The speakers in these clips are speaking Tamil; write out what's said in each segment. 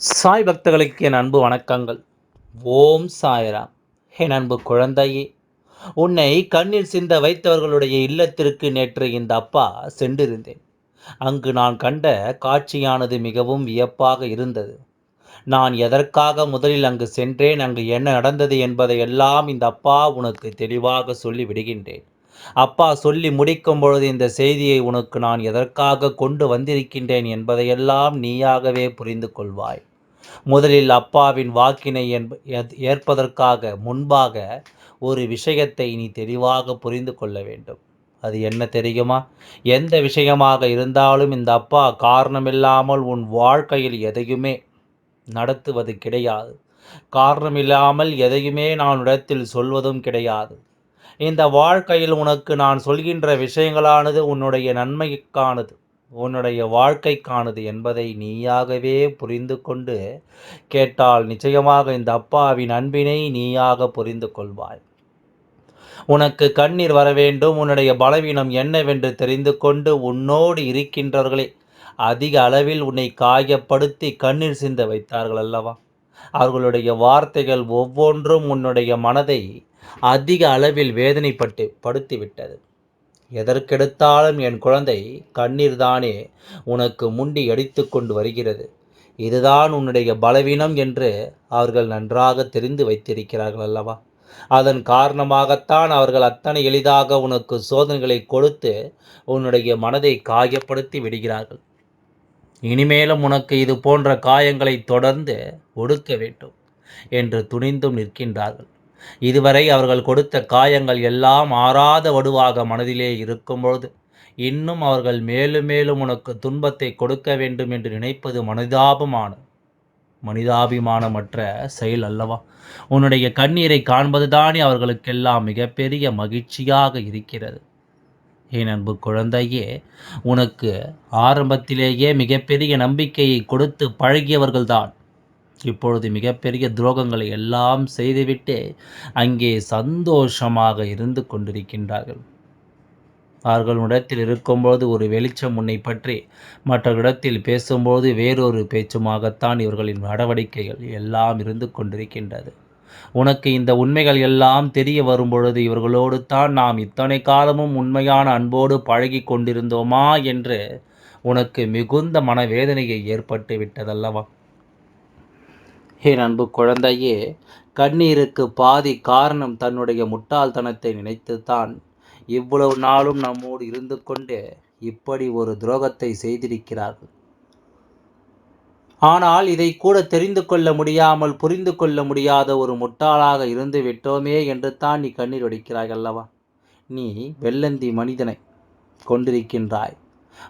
சாய் பக்தர்களுக்கு என் அன்பு வணக்கங்கள். ஓம் சாய்ராம். என் அன்பு குழந்தையே உன்னை கண்ணில் சிந்த வைத்தவர்களுடைய இல்லத்திற்கு நேற்று இந்த அப்பா சென்றிருந்தேன். அங்கு நான் கண்ட காட்சியானது மிகவும் வியப்பாக இருந்தது. நான் எதற்காக முதலில் அங்கு சென்றேன் அங்கு என்ன நடந்தது என்பதை எல்லாம் இந்த அப்பா உனக்கு தெளிவாக சொல்லி விடுகின்றேன் அப்பா சொல்லி முடிக்கும் பொழுது இந்த செய்தியை உனக்கு நான் எதற்காக கொண்டு வந்திருக்கின்றேன் என்பதையெல்லாம் நீயாகவே புரிந்து கொள்வாய். முதலில் அப்பாவின் வாக்கினை ஏற்பதற்காக முன்பாக ஒரு விஷயத்தை நீ தெளிவாக புரிந்து கொள்ள வேண்டும். அது என்ன தெரியுமா? எந்த விஷயமாக இருந்தாலும் இந்த அப்பா காரணமில்லாமல் உன் வாழ்க்கையில் எதையுமே நடத்துவது கிடையாது. காரணமில்லாமல் எதையுமே நான் இடத்தில் சொல்வதும் கிடையாது. இந்த வாழ்க்கையில் உனக்கு நான் சொல்கின்ற விஷயங்களானது உன்னுடைய நன்மைக்கானது உன்னுடைய வாழ்க்கைக்கானது என்பதை நீயாகவே புரிந்து கொண்டு கேட்டால் நிச்சயமாக இந்த அப்பாவின் அன்பினை நீயாக புரிந்து கொள்வாய். உனக்கு கண்ணீர் வர வேண்டும் உன்னுடைய பலவீனம் என்னவென்று தெரிந்து கொண்டு உன்னோடு இருக்கின்றவர்களே அதிக அளவில் உன்னை காயப்படுத்தி கண்ணீர் சிந்த வைத்தார்கள் அல்லவா? அவர்களுடைய வார்த்தைகள் ஒவ்வொன்றும் உன்னுடைய மனதை அதிக அளவில் வேதனைப்பட்டு படுத்திவிட்டது. எதற்கெடுத்தாலும் என் குழந்தை கண்ணீர் தானே உனக்கு முண்டி அடித்து கொண்டு வருகிறது. இதுதான் உன்னுடைய பலவீனம் என்று அவர்கள் நன்றாக தெரிந்து வைத்திருக்கிறார்கள் அல்லவா? அதன் காரணமாகத்தான் அவர்கள் அத்தனை எளிதாக உனக்கு சோதனைகளை கொடுத்து உன்னுடைய மனதை காயப்படுத்தி விடுகிறார்கள். இனிமேலும் உனக்கு இது போன்ற காயங்களை தொடர்ந்து ஒடுக்க வேண்டும் என்று துணிந்தும் நிற்கின்றார்கள். இதுவரை அவர்கள் கொடுத்த காயங்கள் எல்லாம் ஆறாத வடுவாக மனதிலே இருக்கும்பொழுது இன்னும் அவர்கள் மேலும் மேலும் உனக்கு துன்பத்தை கொடுக்க வேண்டும் என்று நினைப்பது மனிதாபமான மனிதாபிமானமற்ற செயல் அல்லவா? உன்னுடைய கண்ணீரை காண்பதுதானே அவர்களுக்கெல்லாம் மிகப்பெரிய மகிழ்ச்சியாக இருக்கிறது. என் அன்பு குழந்தையே உனக்கு ஆரம்பத்திலேயே மிகப்பெரிய நம்பிக்கையை கொடுத்து பழகியவர்கள்தான். இப்பொழுது மிகப்பெரிய துரோகங்களை எல்லாம் செய்துவிட்டு அங்கே சந்தோஷமாக இருந்து கொண்டிருக்கின்றார்கள். அவர்களிடத்தில் இருக்கும்போது ஒரு வெளிச்சம் உன்னை பற்றி மற்றவரிடத்தில் பேசும்போது வேறொரு பேச்சுமாகத்தான் இவர்களின் நடவடிக்கைகள் எல்லாம் இருந்து கொண்டிருக்கின்றது. உனக்கு இந்த உண்மைகள் எல்லாம் தெரிய வரும்பொழுது இவர்களோடு தான் நாம் இத்தனை காலமும் உண்மையான அன்போடு பழகி கொண்டிருந்தோமா என்று உனக்கு மிகுந்த மனவேதனையை ஏற்பட்டு விட்டதல்லவா என் அன்பு குழந்தையே கண்ணீருக்கு பாதி காரணம் தன்னுடைய முட்டாள்தனத்தை நினைத்துத்தான் இவ்வளவு நாளும் நம்மோடு இருந்து கொண்டு இப்படி ஒரு துரோகத்தை செய்திருக்கிறார்கள். ஆனால் இதை கூட தெரிந்து கொள்ள முடியாமல் புரிந்து கொள்ள முடியாத ஒரு முட்டாளாக இருந்து விட்டோமே என்று தான் நீ கண்ணீர் வடிக்கிறாய் அல்லவா? நீ வெள்ளந்தி மனிதனை கொண்டிருக்கின்றாய்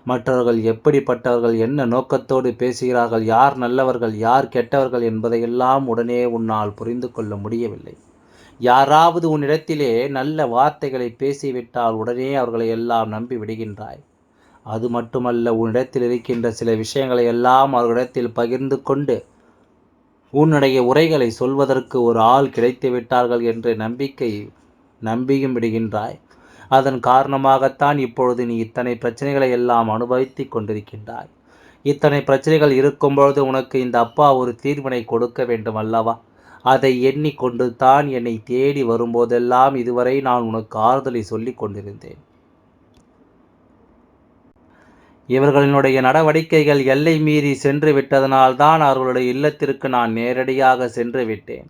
மற்றவர்கள் எப்படிப்பட்டவர்கள் என்ன நோக்கத்தோடு பேசுகிறார்கள் யார் நல்லவர்கள் யார் கெட்டவர்கள் என்பதையெல்லாம் உடனே உன்னால் புரிந்து கொள்ள முடியவில்லை. யாராவது உன்னிடத்திலே நல்ல வார்த்தைகளை பேசிவிட்டால் உடனே அவர்களை எல்லாம் நம்பி விடுகின்றாய். அது மட்டுமல்ல உன்னிடத்தில் இருக்கின்ற சில விஷயங்களை எல்லாம் அவர்களிடத்தில் பகிர்ந்து கொண்டு உன்னுடைய உரைகளை சொல்வதற்கு ஒரு ஆள் கிடைத்து விட்டார்கள் என்ற நம்பிக்கை நம்பியும் விடுகின்றாய். அதன் காரணமாகத்தான் இப்பொழுது நீ இத்தனை பிரச்சனைகளை எல்லாம் அனுபவித்து கொண்டிருக்கின்றாய். இத்தனை பிரச்சனைகள் இருக்கும்பொழுது உனக்கு இந்த அப்பா ஒரு தீர்வினை கொடுக்க வேண்டும் அல்லவா? அதை எண்ணிக்கொண்டு தான் என்னை தேடி வரும்போதெல்லாம் இதுவரை நான் உனக்கு ஆறுதலை சொல்லி கொண்டிருந்தேன். இவர்களினுடைய நடவடிக்கைகள் எல்லை மீறி சென்று விட்டதனால் தான் அவர்களுடைய இல்லத்திற்கு நான் நேரடியாக சென்று விட்டேன்.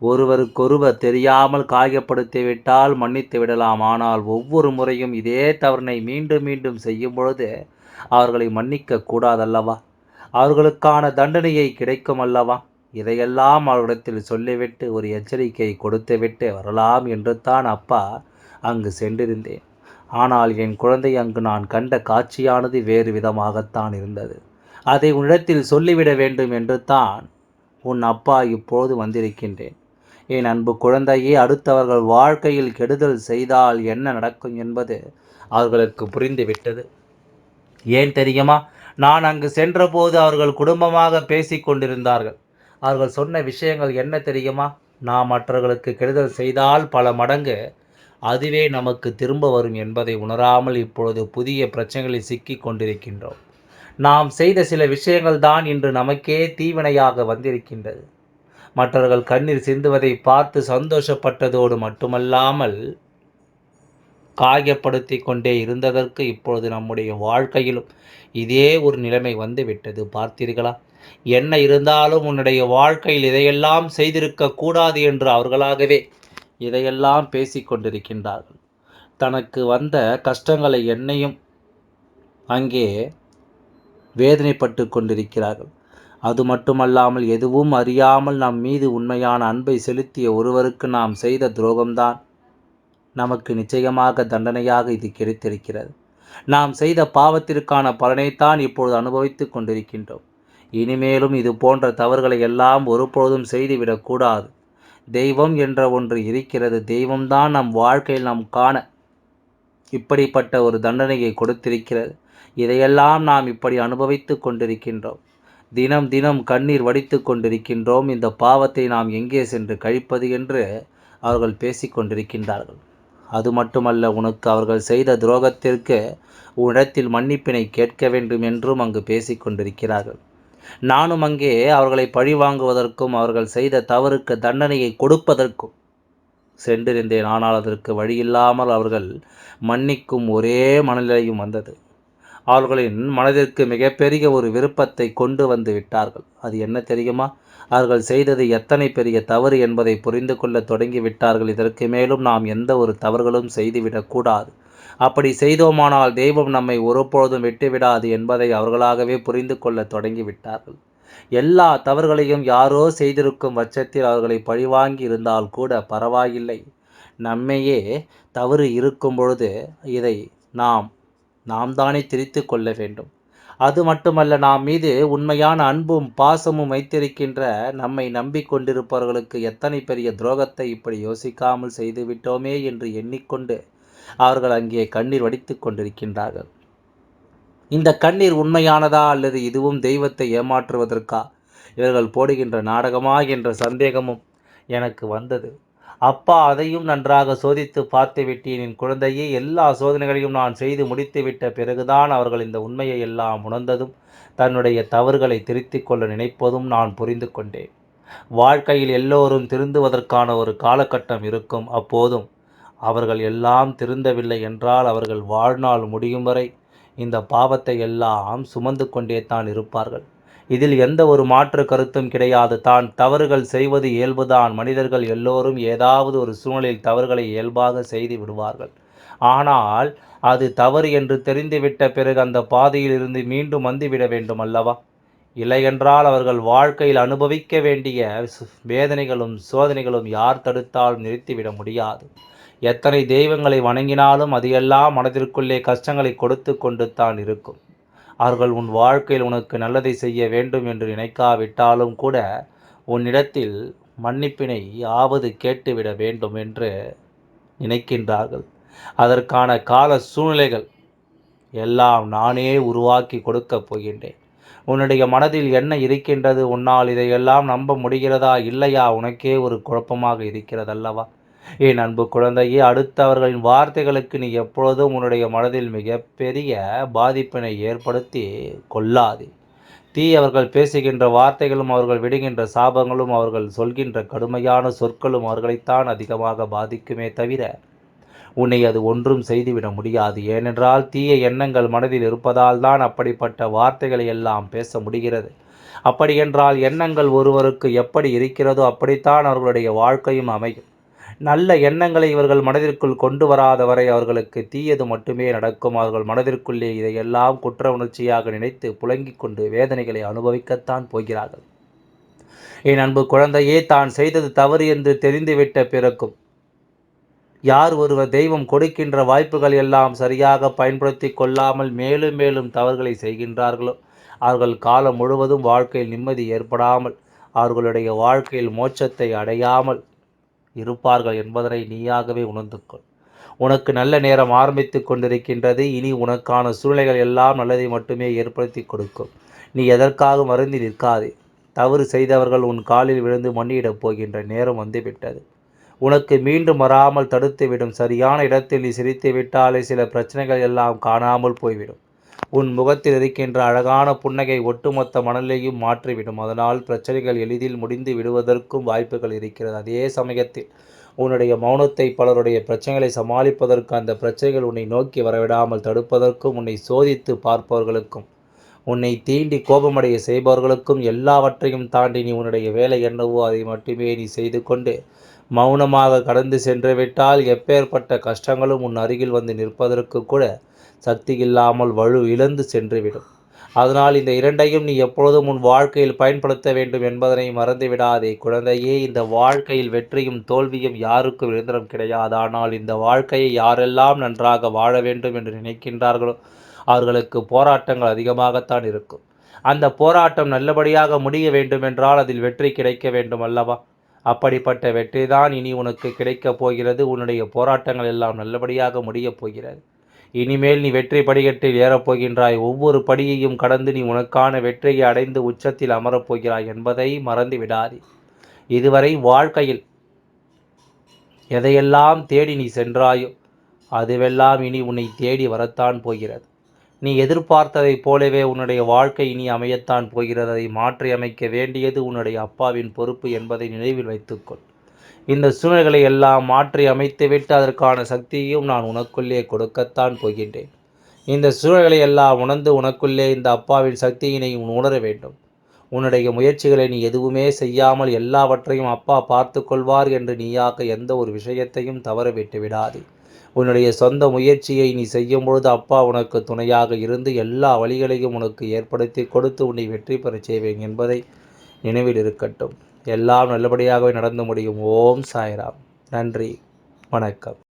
ஒருவருக்கொருவர் தெரியாமல் காயப்படுத்திவிட்டால் மன்னித்து விடலாம். ஆனால் ஒவ்வொரு முறையும் இதே தவறினை மீண்டும் மீண்டும் செய்யும் பொழுது அவர்களை மன்னிக்க கூடாதல்லவா? அவர்களுக்கான தண்டனையை கிடைக்கும் அல்லவா? இதையெல்லாம் அவர்களிடத்தில் சொல்லிவிட்டு ஒரு எச்சரிக்கை கொடுத்துவிட்டு வரலாம் என்று தான் அப்பா அங்கு சென்றிருந்தேன். ஆனால் என் குழந்தை அங்கு நான் கண்ட காட்சியானது வேறு விதமாகத்தான் இருந்தது. அதை உன்னிடத்தில் சொல்லிவிட வேண்டும் என்று தான் உன் அப்பா இப்போது வந்திருக்கின்றேன். என் அன்பு குழந்தையே அடுத்தவர்கள் வாழ்க்கையில் கெடுதல் செய்தால் என்ன நடக்கும் என்பது அவர்களுக்கு புரிந்துவிட்டது. ஏன் தெரியுமா? நான் அங்கு சென்றபோது அவர்கள் குடும்பமாக பேசி கொண்டிருந்தார்கள். அவர்கள் சொன்ன விஷயங்கள் என்ன தெரியுமா? நாம் மற்றவர்களுக்கு கெடுதல் செய்தால் பல மடங்கு அதுவே நமக்கு திரும்ப வரும் என்பதை உணராமல் இப்பொழுது புதிய பிரச்சனைகளில் சிக்கி கொண்டிருக்கின்றோம். நாம் செய்த சில விஷயங்கள் தான் இன்று நமக்கே தீவினையாக வந்திருக்கின்றது. மற்றவர்கள் கண்ணீர் சிந்துவதை பார்த்து சந்தோஷப்பட்டதோடு மட்டுமல்லாமல் காயப்படுத்தி கொண்டே இருந்ததற்கு இப்பொழுது நம்முடைய வாழ்க்கையிலும் இதே ஒரு நிலைமை வந்துவிட்டது. பார்த்தீர்களா? என்ன இருந்தாலும் உன்னுடைய வாழ்க்கையில் இதையெல்லாம் செய்திருக்க கூடாது என்று அவர்களாகவே இதையெல்லாம் பேசிக்கொண்டிருக்கின்றார்கள் தனக்கு வந்த கஷ்டங்களை என்னையும் அங்கே வேதனைப்பட்டு கொண்டிருக்கிறார்கள். அது மட்டுமல்லாமல் எதுவும் அறியாமல் நம் மீது உண்மையான அன்பை செலுத்திய ஒருவருக்கு நாம் செய்த துரோகம்தான். நமக்கு நிச்சயமாக தண்டனையாக இது கிடைத்திருக்கிறது. நாம் செய்த பாவத்திற்கான பலனைத்தான் இப்பொழுது அனுபவித்து கொண்டிருக்கின்றோம். இனிமேலும் இது போன்ற தவறுகளை எல்லாம் ஒருபொழுதும் செய்துவிடக்கூடாது தெய்வம் என்ற ஒன்று இருக்கிறது. தெய்வம்தான் நம் வாழ்க்கையில் நாம் காண இப்படிப்பட்ட ஒரு தண்டனையை கொடுத்திருக்கிறது. இதையெல்லாம் நாம் இப்படி அனுபவித்து கொண்டிருக்கின்றோம். தினம் தினம் கண்ணீர் வடித்து கொண்டிருக்கின்றோம். இந்த பாவத்தை நாம் எங்கே சென்று கழிப்பது என்று அவர்கள் பேசிக்கொண்டிருக்கின்றார்கள் அது மட்டுமல்ல உனக்கு அவர்கள் செய்த துரோகத்திற்கு உன்னிடத்தில் மன்னிப்பினை கேட்க வேண்டும் என்றும் அங்கு பேசிக்கொண்டிருக்கிறார்கள் நானும் அங்கே அவர்களை பழி வாங்குவதற்கும் அவர்கள் செய்த தவறுக்கு தண்டனையை கொடுப்பதற்கும் சென்றிருந்தேன். ஆனால் அதற்கு வழியில்லாமல் அவர்கள் மன்னிக்கும் ஒரே மனநிலையும் வந்தது. அவர்களின் மனதிற்கு மிகப்பெரிய ஒரு விருப்பத்தை கொண்டு வந்து விட்டார்கள். அது என்ன தெரியுமா? அவர்கள் செய்தது எத்தனை பெரிய தவறு என்பதை புரிந்து கொள்ள தொடங்கி விட்டார்கள். இதற்கு மேலும் நாம் எந்த ஒரு தவறுகளும் செய்துவிடக்கூடாது அப்படி செய்தோமானால் தெய்வம் நம்மை ஒருபொழுதும் விட்டுவிடாது என்பதை அவர்களாகவே புரிந்து கொள்ள தொடங்கி விட்டார்கள். எல்லா தவறுகளையும் யாரோ செய்திருக்கும் பட்சத்தில் அவர்களை பழிவாங்கி இருந்தால் கூட பரவாயில்லை. நம்மையே தவறு இருக்கும் பொழுது இதை நாம் நாம் தானே திரித்து கொள்ள வேண்டும். அது மட்டுமல்ல நாம் மீது உண்மையான அன்பும் பாசமும் வைத்திருக்கின்ற நம்மை நம்பிக்கொண்டிருப்பவர்களுக்கு எத்தனை பெரிய துரோகத்தை இப்படி யோசிக்காமல் செய்துவிட்டோமே என்று எண்ணிக்கொண்டு அவர்கள் அங்கே கண்ணீர் வடித்து கொண்டிருக்கின்றார்கள். இந்த கண்ணீர் உண்மையானதா அல்லது இதுவும் தெய்வத்தை ஏமாற்றுவதற்கா? இவர்கள் போடுகின்ற நாடகமா என்ற சந்தேகமும் எனக்கு வந்தது. அப்பா அதையும் நன்றாக சோதித்து பார்த்து விட்டேன். என் குழந்தையே எல்லா சோதனைகளையும் நான் செய்து முடித்துவிட்ட பிறகுதான் அவர்கள் இந்த உண்மையை எல்லாம் உணர்ந்ததும் தன்னுடைய தவறுகளை திருத்திக் கொள்ள நினைப்பதும் நான் புரிந்து கொண்டேன். வாழ்க்கையில் எல்லோரும் திருந்துவதற்கான ஒரு காலகட்டம் இருக்கும். அப்போதும் அவர்கள் எல்லாம் திருந்தவில்லை என்றால் அவர்கள் வாழ்நாள் முடியும் வரை இந்த பாவத்தை எல்லாம் சுமந்து கொண்டே தான் இருப்பார்கள். இதில் எந்த ஒரு மாற்று கருத்தும் கிடையாது. தான் தவறுகள் செய்வது இயல்புதான். மனிதர்கள் எல்லோரும் ஏதாவது ஒரு சூழ்நிலையில் தவறுகளை இயல்பாக செய்து விடுவார்கள். ஆனால் அது தவறு என்று தெரிந்துவிட்ட பிறகு அந்த பாதையில் இருந்து மீண்டும் வந்துவிட வேண்டும் அல்லவா? இல்லையென்றால் அவர்கள் வாழ்க்கையில் அனுபவிக்க வேண்டிய வேதனைகளும் சோதனைகளும் யார் தடுத்தாலும் நிறுத்திவிட முடியாது. எத்தனை தெய்வங்களை வணங்கினாலும் அது எல்லாம் மனதிற்குள்ளே கஷ்டங்களை கொடுத்து கொண்டு தான் இருக்கும். அவர்கள் உன் வாழ்க்கையில் உனக்கு நல்லதை செய்ய வேண்டும் என்று நினைக்காவிட்டாலும் கூட உன்னிடத்தில் மன்னிப்பினை ஆவது கேட்டுவிட வேண்டும் என்று நினைக்கின்றார்கள். அதற்கான கால சூழ்நிலைகள் எல்லாம் நானே உருவாக்கி கொடுக்கப் போகின்றேன். உன்னுடைய மனதில் என்ன இருக்கின்றது? உன்னால் இதையெல்லாம் நம்ப முடிகிறதா? இல்லையா? உனக்கே ஒரு குழப்பமாக இருக்கிறதல்லவா? என் அன்பு குழந்தையே அடுத்தவர்களின் வார்த்தைகளுக்கு நீ எப்பொழுதும் உன்னுடைய மனதில் மிகப்பெரிய பாதிப்பினை ஏற்படுத்தி கொள்ளாதே. தீ அவர்கள் பேசுகின்ற வார்த்தைகளும் அவர்கள் விடுகின்ற சாபங்களும் அவர்கள் சொல்கின்ற கடுமையான சொற்களும் அவர்களைத்தான் அதிகமாக பாதிக்குமே தவிர உன்னை அது ஒன்றும் செய்துவிட முடியாது. ஏனென்றால் தீய எண்ணங்கள் மனதில் இருப்பதால் தான் அப்படிப்பட்ட வார்த்தைகளை எல்லாம் பேச முடிகிறது. அப்படியென்றால் எண்ணங்கள் ஒருவருக்கு எப்படி இருக்கிறதோ அப்படித்தான் அவர்களுடைய வாழ்க்கையும் அமையும். நல்ல எண்ணங்களை இவர்கள் மனதிற்குள் கொண்டு வராத வரை அவர்களுக்கு தீயது மட்டுமே நடக்கும். அவர்கள் மனதிற்குள்ளே இதையெல்லாம் குற்ற உணர்ச்சியாக நினைத்து புலங்கிக் கொண்டு வேதனைகளை அனுபவிக்கத்தான் போகிறார்கள். என் அன்பு குழந்தையே தான் செய்தது தவறு என்று தெரிந்துவிட்ட பிறக்கும் யார் ஒருவர் தெய்வம் கொடுக்கின்ற வாய்ப்புகள் எல்லாம் சரியாக பயன்படுத்தி கொள்ளாமல் மேலும் மேலும் தவறுகளை செய்கின்றார்களோ? அவர்கள் காலம் முழுவதும் வாழ்க்கையில் நிம்மதி ஏற்படாமல் அவர்களுடைய வாழ்க்கையில் மோட்சத்தை அடையாமல் இருப்பார்கள் என்பதனை நீயாகவே உணர்ந்து கொள் உனக்கு நல்ல நேரம் ஆரம்பித்து கொண்டிருக்கின்றது. இனி உனக்கான சூழ்நிலைகள் எல்லாம் நல்லதை மட்டுமே ஏற்படுத்தி கொடுக்கும். நீ எதற்காக மருந்தி நிற்காதே. தவறு செய்தவர்கள் உன் காலில் விழுந்து மண்ணியிடப் போகின்ற நேரம் வந்துவிட்டது. உனக்கு மீண்டும் வராமல் தடுத்துவிடும் சரியான இடத்தில் நீ சிரித்து விட்டாலே சில பிரச்சனைகள் எல்லாம் காணாமல் போய்விடும். உன் முகத்தில் இருக்கின்ற அழகான புன்னகை ஒட்டுமொத்த மணலையும் மாற்றிவிடும். அதனால் பிரச்சனைகள் எளிதில் முடிந்து விடுவதற்கும் வாய்ப்புகள் இருக்கிறது. அதே சமயத்தில் உன்னுடைய மௌனத்தை பலருடைய பிரச்சனைகளை சமாளிப்பதற்கு அந்த பிரச்சனைகள் உன்னை நோக்கி வரவிடாமல் தடுப்பதற்கும் உன்னை சோதித்து பார்ப்பவர்களுக்கும் உன்னை தீண்டி கோபமடைய செய்பவர்களுக்கும் எல்லாவற்றையும் தாண்டி நீ உன்னுடைய வேலை என்னவோ அதை மட்டுமே நீ செய்து கொண்டு மௌனமாக கடந்து சென்று விட்டால் எப்பேற்பட்ட கஷ்டங்களும் உன் அருகில் வந்து நிற்பதற்கு கூட சக்தி இல்லாமல் வலு இழந்து சென்றுவிடும். அதனால் இந்த இரண்டையும் நீ எப்பொழுதும் உன் வாழ்க்கையில் பயன்படுத்த வேண்டும் என்பதனை மறந்துவிடாதே குழந்தையே. இந்த வாழ்க்கையில் வெற்றியும் தோல்வியும் யாருக்கும் நிரந்தரம் கிடையாது. ஆனால் இந்த வாழ்க்கையை யாரெல்லாம் நன்றாக வாழ வேண்டும் என்று நினைக்கின்றார்களோ அவர்களுக்கு போராட்டங்கள் அதிகமாகத்தான் இருக்கும். அந்த போராட்டம் நல்லபடியாக முடிய வேண்டுமென்றால் அதில் வெற்றி கிடைக்க வேண்டும் அல்லவா? அப்படிப்பட்ட வெற்றி தான் இனி உனக்கு கிடைக்கப் போகிறது. உன்னுடைய போராட்டங்கள் எல்லாம் நல்லபடியாக முடியப் போகிறது. இனிமேல் நீ வெற்றி படிக்கட்டில் ஏறப்போகின்றாய் ஒவ்வொரு படியையும் கடந்து நீ உனக்கான வெற்றியை அடைந்து உச்சத்தில் அமரப்போகிறாய் என்பதை மறந்து விடாதே. இதுவரை வாழ்க்கையில் எதையெல்லாம் தேடி நீ சென்றாயோ அதுவெல்லாம் இனி உன்னை தேடி வரத்தான் போகிறது. நீ எதிர்பார்த்ததைப் போலவே உன்னுடைய வாழ்க்கை இனி அமையத்தான் போகிறது. அதை மாற்றி அமைக்க வேண்டியது உன்னுடைய அப்பாவின் பொறுப்பு என்பதை நினைவில் வைத்துக்கொள். இந்த சூழ்நிலைகளை எல்லாம் மாற்றி அமைத்துவிட்டு அதற்கான சக்தியையும் நான் உனக்குள்ளே கொடுக்கத்தான் போகின்றேன். இந்த சூழல்களை எல்லாம் உணர்ந்து உனக்குள்ளே இந்த அப்பாவின் சக்தியினை உணர வேண்டும். உன்னுடைய முயற்சிகளை நீ எதுவுமே செய்யாமல் எல்லாவற்றையும் அப்பா பார்த்து கொள்வார் என்று நீயாக எந்த ஒரு விஷயத்தையும் தவற விட்டு விடாதே. உன்னுடைய சொந்த முயற்சியை நீ செய்யும் பொழுது அப்பா உனக்கு துணையாக இருந்து எல்லா வழிகளையும் உனக்கு ஏற்படுத்தி கொடுத்து உன்னை வெற்றி பெறச் செய்வேன் என்பதை நினைவில் இருக்கட்டும். எல்லாம் நல்லபடியாகவே நடந்து முடியும். ஓம் சாய்ராம். நன்றி. வணக்கம்.